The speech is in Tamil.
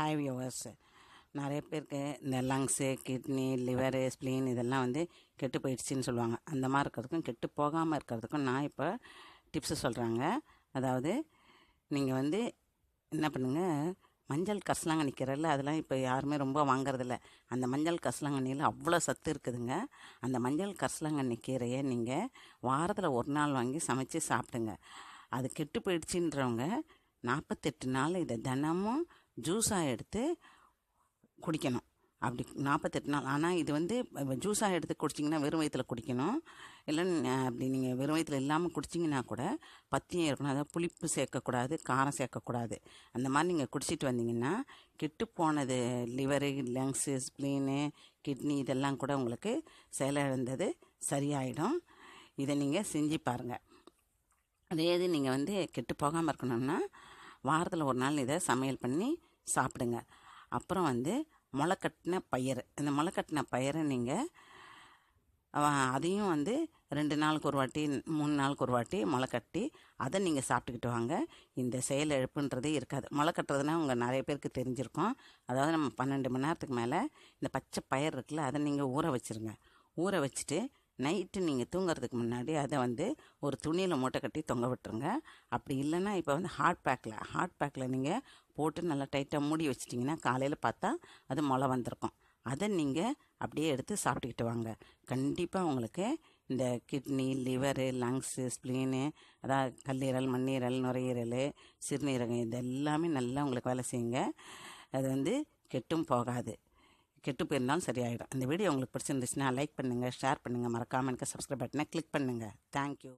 ஹாய் வியூவர்ஸ் நிறைய பேருக்கு இந்த லங்ஸு கிட்னி லிவரு ஸ்ப்ளீன் இதெல்லாம் வந்து கெட்டு போயிடுச்சின்னு சொல்லுவாங்க. அந்த மாதிரி இருக்கிறதுக்கும் கெட்டு போகாமல் இருக்கிறதுக்கும் நான் இப்போ டிப்ஸு சொல்கிறாங்க அதாவது நீங்கள் வந்து என்ன பண்ணுங்கள் மஞ்சள் கசலாங்கண்ணி கீரல அதெல்லாம் இப்போ யாருமே ரொம்ப வாங்குறதில்ல. அந்த மஞ்சள் கசலாங்கண்ணியில் அவ்வளோ சத்து இருக்குதுங்க. அந்த மஞ்சள் கசலாங்கண்ணி கீரையை நீங்கள் வாரத்தில் ஒரு நாள் வாங்கி சமைச்சு சாப்பிடுங்க. அது கெட்டு போயிடுச்சுன்றவங்க நாற்பத்தெட்டு நாள் இதை தினமும் ஜூஸாக எடுத்து குடிக்கணும். அப்படி நாற்பத்தெட்டு நாள். ஆனால் இது வந்து ஜூஸாக எடுத்து குடிச்சிங்கன்னா வெறும் வயிற்றில் குடிக்கணும். இல்லை அப்படி நீங்கள் வெறும் வயிற்றில் இல்லாமல் குடிச்சிங்கன்னா கூட பத்தியம் இருக்கணும். அதாவது புளிப்பு சேர்க்கக்கூடாது காரம் சேர்க்கக்கூடாது. அந்த மாதிரி நீங்கள் குடிச்சிட்டு வந்தீங்கன்னா கெட்டு போனது லிவரு லங்ஸு ஸ்ப்ளீனு கிட்னி இதெல்லாம் கூட உங்களுக்கு செயலிழந்தது சரியாயிடும். இதை நீங்கள் செஞ்சு பாருங்கள் அதே இது நீங்கள் வந்து கெட்டு போகாமல் இருக்கணும்னா வாரத்தில் ஒரு நாள் இதை சமையல் பண்ணி சாப்பிடுங்க. அப்புறம் வந்து முளைக்கட்டின பயிர் இந்த முளைக்கட்டின பயிரை நீங்கள் அதையும் வந்து ரெண்டு நாளுக்கு ஒரு வாட்டி மூணு நாளுக்கு ஒரு வாட்டி முளை கட்டி அதை நீங்கள் சாப்பிட்டுக்கிட்டு வாங்க. இந்த செயல் எழுப்புன்றதே இருக்காது. முளை கட்டுறதுனா உங்கள் நிறைய பேருக்கு தெரிஞ்சிருக்கும். அதாவது நம்ம பன்னெண்டு மணி நேரத்துக்கு மேலே இந்த பச்சை பயிர் இருக்குல்ல அதை நீங்கள் ஊற வச்சுருங்க. ஊற வச்சுட்டு நைட்டு நீங்கள் தூங்குறதுக்கு முன்னாடி அதை வந்து ஒரு துணியில் மூட்டை கட்டி தொங்க விட்டுருங்க. அப்படி இல்லைன்னா இப்போ வந்து ஹாட் பேக்கில் ஹாட் பேக்கில் நீங்கள் போட்டு நல்லா டைட்டாக மூடி வச்சிட்டிங்கன்னா காலையில் பார்த்தா அது முளை வந்திருக்கும். அதை நீங்கள் அப்படியே எடுத்து சாப்பிட்டுக்கிட்டு வாங்க. கண்டிப்பாக உங்களுக்கு இந்த கிட்னி லிவரு லங்ஸு ஸ்ப்ளீனு அதாவது கல்லீரல் மண்ணீரல் நுரையீரல் சிறுநீரகம் இது எல்லாமே நல்லா உங்களுக்கு வேலை செய்யுங்க. அது வந்து கெட்டும் போகாது. கெட்டு போயிருந்தாலும் சரியாயிடும். இந்த வீடியோ உங்களுக்கு பிடிச்சிருந்துச்சுன்னா லைக் பண்ணுங்கள் ஷேர் பண்ணுங்கள் மறக்காமல் எனக்கு சப்ஸ்கிரைப் பட்டனை கிளிக் பண்ணுங்கள் தேங்க்யூ